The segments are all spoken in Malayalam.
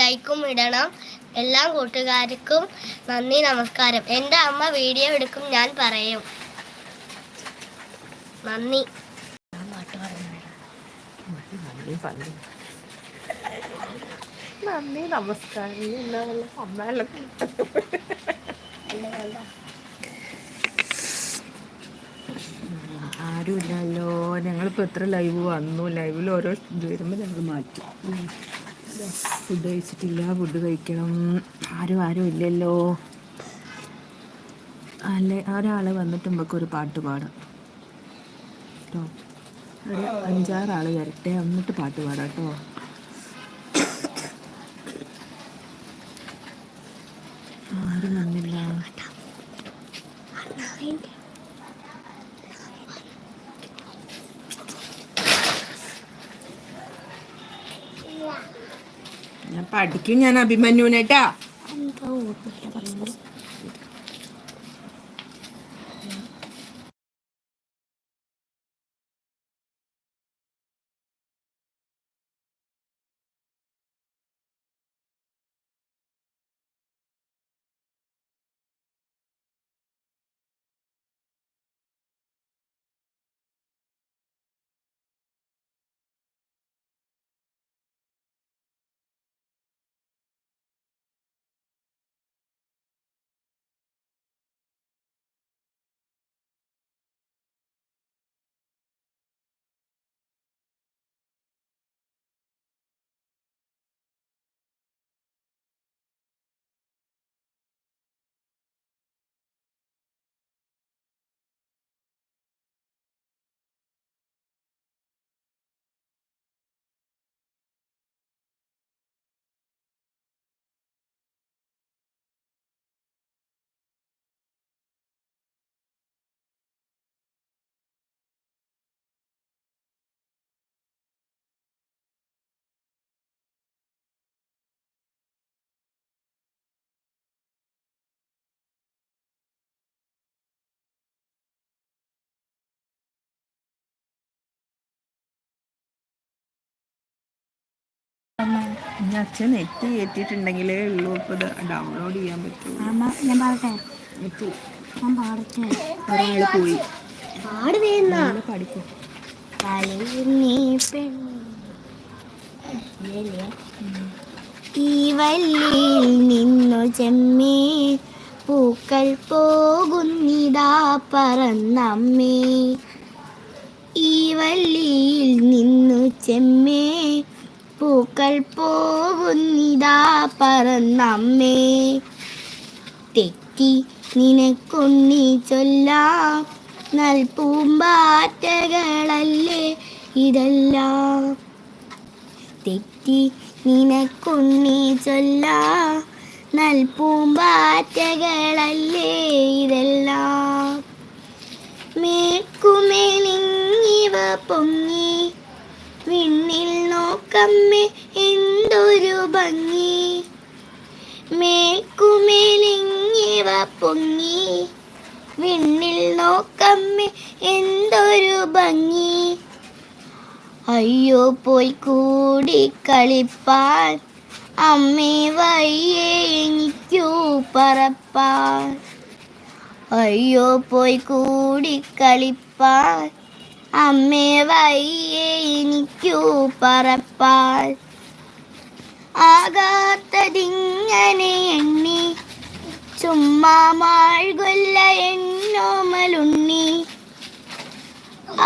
ലൈക്കും ഇടണം. എല്ലാ കൂട്ടുകാർക്കും നന്ദി നമസ്കാരം. എന്റെ അമ്മ വീഡിയോ എടുക്കും ഞാൻ പറയും. നന്ദി. നന്ദി നമസ്കാരം. അമ്മയെല്ലാം ആരുമില്ലല്ലോ. ഞങ്ങളിപ്പോൾ എത്ര ലൈവ് വന്നു? ലൈവിൽ ഓരോ ഇത് വരുമ്പോൾ ഞങ്ങൾ മാറ്റി. ഫുഡ് കഴിച്ചിട്ടില്ല ഫുഡ് കഴിക്കണം. ആരും ആരും ഇല്ലല്ലോ. അല്ലെ ഒരാൾ വന്നിട്ട് നമുക്ക് ഒരു പാട്ട് പാടാം. കേട്ടോ ഒരു അഞ്ചാറാൾ വരട്ടെ എന്നിട്ട് പാട്ട് പാടാം കേട്ടോ ആരും വന്നില്ല. ഞാൻ പഠിക്കും ഞാൻ അഭിമന്യുനേട്ടാ. ഇനി അച്ഛൻ നെറ്റ് കയറ്റിയിട്ടുണ്ടെങ്കിലേ ഉള്ളൂ ഇപ്പോൾ ഇത് ഡൗൺലോഡ് ചെയ്യാൻ പറ്റുള്ളൂ. ഞാൻ പാടട്ടെ? ഞാൻ പാടട്ടെ? ഒരാൾ പോയി. പാടുവേന്ന നല്ല പഠിക്കും നീ പെൺ ഈ വല്ലിയിൽ നിന്നു ചെമ്മേ. പൂക്കൾ പോകുന്നിതാ പറന്നമ്മേ. ഈ വല്ലിയിൽ നിന്നു ചെമ്മേ. പൂക്കൾ പോകുന്നിതാ പറന്നമ്മേ. തെറ്റി നിനക്കൊന്നി ചൊല്ലാം. നൽപൂമ്പാറ്റകളല്ലേ ഇതെല്ലാം. തെറ്റി നിനക്കുണ്ണി ചൊല്ലാം. നൽപൂമ്പാറ്റകളല്ലേ നോക്കമ്മേ എന്തൊരു ഭംഗി. മേൽക്കുമേലിങ്ങിവ പൊങ്ങി. വിണ്ണിൽ നോക്കമ്മേ എന്തൊരു ഭംഗി. അയ്യോ പോയി കൂടി കളിപ്പാൻ. അമ്മേ വയ്യേ എനിക്കു പറപ്പാൻ. അയ്യോ പോയി കൂടി കളിപ്പാൻ. അമ്മേ വയ്യേ പറപ്പാൻ ആകാത്തതിങ്ങനെ എണ്ണി ചുമ്മാ മാഴ്കൊല്ല എന്നോമലുണ്ണി.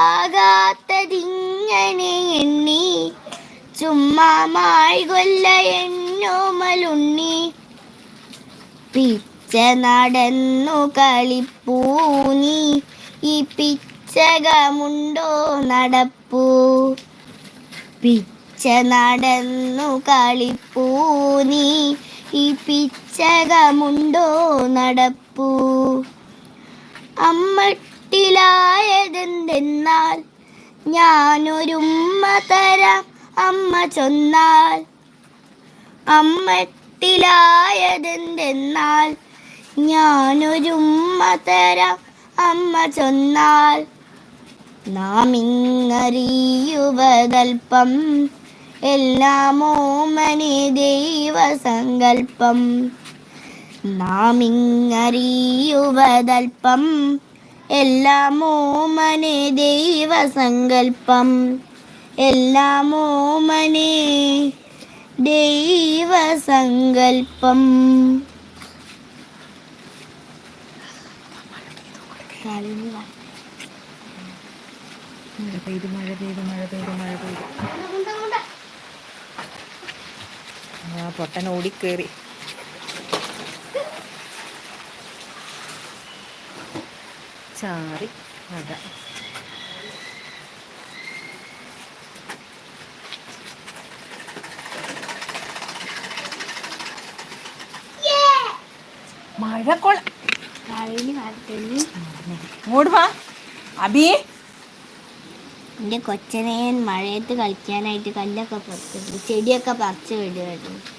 ആകാത്തതിങ്ങനെ എണ്ണി ചുമ്മാ മാഴ്കൊല്ല എന്നോമലുണ്ണി. പിച്ച നടന്നു കളിപ്പൂനി ഈ പിച്ചകമുണ്ടോ നടപ്പൂ? പിച്ച നടന്നു കളിപ്പൂനി ഈ പിച്ചകമുണ്ടോ നടപ്പൂ. അമ്മട്ടിലായതെന്തെന്നാൽ ഞാനൊരുമ്മ തരാം അമ്മ ചൊന്നാൽ. അമ്മട്ടിലായതെന്തെന്നാൽ ഞാനൊരുമ്മ തരാം അമ്മ ചൊന്നാൽ. നാം ഇങ്ങറിയുവതൽപ്പം എല്ലാം ഓമനി ദൈവസങ്കൽപ്പം. നാം ഇങ്ങറിയുവതൽപ്പം ഓമനി ദൈവസങ്കൽപ്പം. എല്ലാം ഓമനി ദൈവസങ്കൽപ്പം. മഴ പെയ്തു മഴ പെയ്തു മഴ പെയ്തു മഴ പെയ്തു. ആ പൊട്ടൻ ഓടിക്കേറി. ചാറി. മഴ മഴക്കൊള്ള ഇങ്ങോട്ട് വാ. അബി. എന്റെ കൊച്ചനെ മഴയത്ത് കളിക്കാനായിട്ട് കല്ലൊക്കെ പറിച്ചു ചെടിയൊക്കെ പറിച്ചു വിടുമായിരുന്നു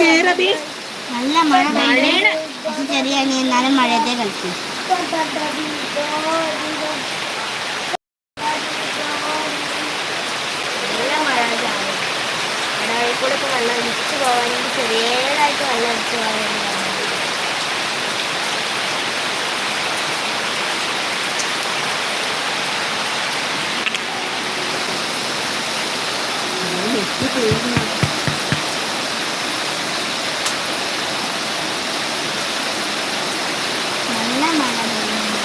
കേറബി നല്ല മഴ പെയ്യുന്നു. പക്ഷെ ചെറിയ അനിയൻ എന്നാലും മഴയത്തെ കളിക്കും. നല്ല മഴ കടകളിൽ കൂടെ ഒക്കെ വെള്ളം ഒലിച്ചു പോകാനെങ്കിൽ ചെറിയതായിട്ട് വെള്ളം അടിച്ചു പോകാൻ നല്ല മഴ പെയ്യുന്നു.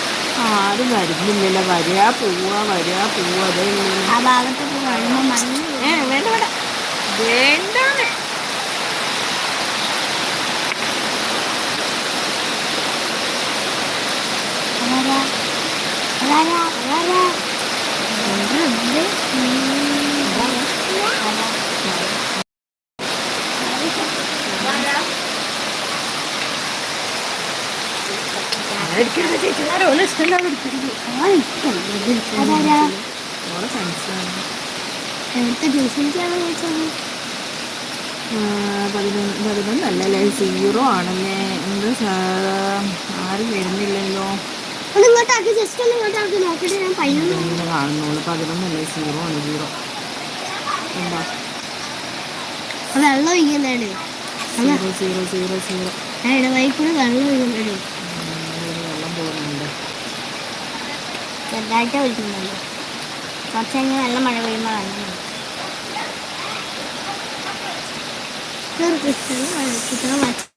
ആരും വരുന്നില്ലല്ലോ വരിക പോവുക വരിക പോവുക അതേ ആ ഭാഗത്തൊക്കെ വരുമ്പോൾ മഞ്ഞ് ഏ വേണ്ട വേണ്ട വേണ്ടാന്ന് അതാരാ? അതാരാ? അതാരാ? എന്താ ഇത്? അതാ. അടിക്കരുത് ചേച്ചിമാരെ ഓരോ ഇഷ്ടമില്ലാതെ എടുക്കരുത് അതാരാ? ഓളെ ഫ്രണ്ട്സാണ് എടുത്ത് ട്യൂഷനിക്കാണോ ചോദിച്ചത് പതിനൊന്ന് പതിനൊന്നല്ലല്ലേ സീറോ ആണല്ലേ എന്ത് ആരും വരുന്നില്ലല്ലോ ഇങ്ങോട്ടാക്കി ജസ്റ്റ് ഒന്ന് ഞാൻ പതിനൊന്നല്ലേ സീറോ ആണ് സീറോ എന്താ വെള്ളം ഇങ്ങനെയാണ് സീറോ സീറോ സീറോ സീറോ വെള്ളം ഒഴിക്കുന്നുണ്ട് വെള്ളം പോകുന്നുണ്ട് ചെറുതായിട്ട് ഒഴിക്കുന്നുണ്ട് കുറച്ച് കഴിഞ്ഞ് നല്ല മഴ പെയ്യുമ്പോൾ വെള്ളം വരും. ഒരു